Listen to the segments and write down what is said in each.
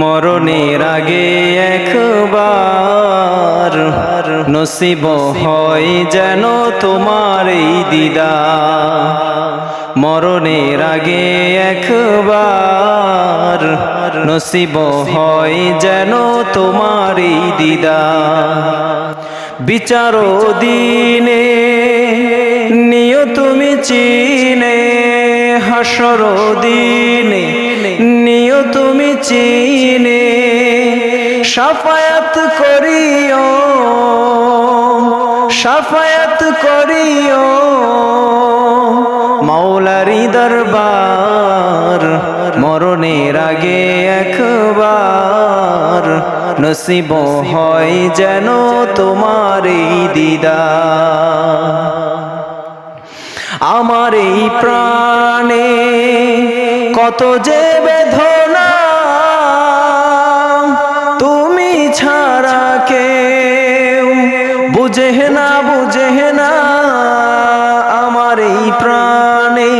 মরণের আগে একবার নসিব হয় যেন তোমার এই দিদা। মরণের আগে একবার নসিব হয় যেন তোমার এই দিদা। বিচার দিনে হাসর দিনে নিয় তুমি চিনে, সাফায়াত করিও সাফায়াত করিও। মাওলারি দরবার মরণের আগে একবার নসিব হয় যেন তোমার এই দিদা আমার এই প্রাণে কত যে বেদনা তুমি ছাড়া কেউ বুঝে না বুঝে না। আমার এই প্রাণে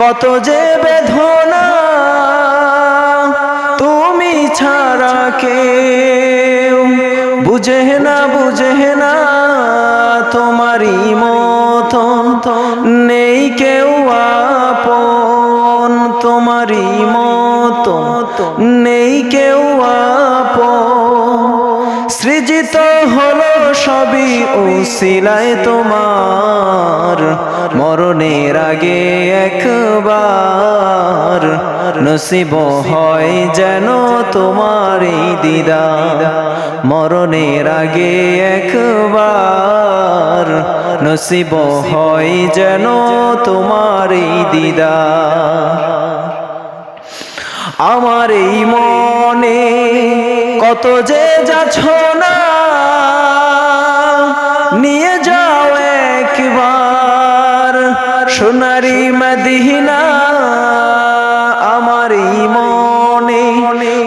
কত যে বেদনা তুমি ছাড়া কেউ বুঝে না বুঝে না। তোমারই মতন নেই কেউ আপন, তোমারই মতন নেই কেউ আপন। সৃজিত হলো সবই ও উসিলায় তোমার, মরণের আগে একবার। নসিব হয় যেন তোমার এই দিদা মরণের আগে একবার নসিব হয় যেন তোমার এই দিদা আমার এই মনে কত যে যাচ্ছ না, নিয়ে যাও একবার। সোনারি মদিনা আমার মনে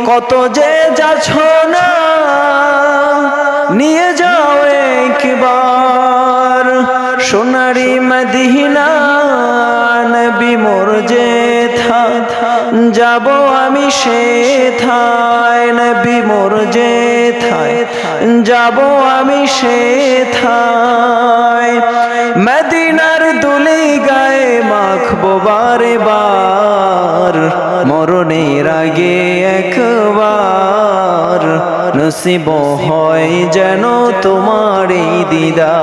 কত যে যাচ্ছ না, নিয়ে যাও একবার। সোনারি মদিনা নবী মোর যে থা যাব আমি সে থায় নবী মোর যে থায় যাব আমি সে থায় মদিনার দুলি গায়ে মাখবো বারে বার। মরণের আগে একবার নসিব হয় যেন তোমার এই দিদা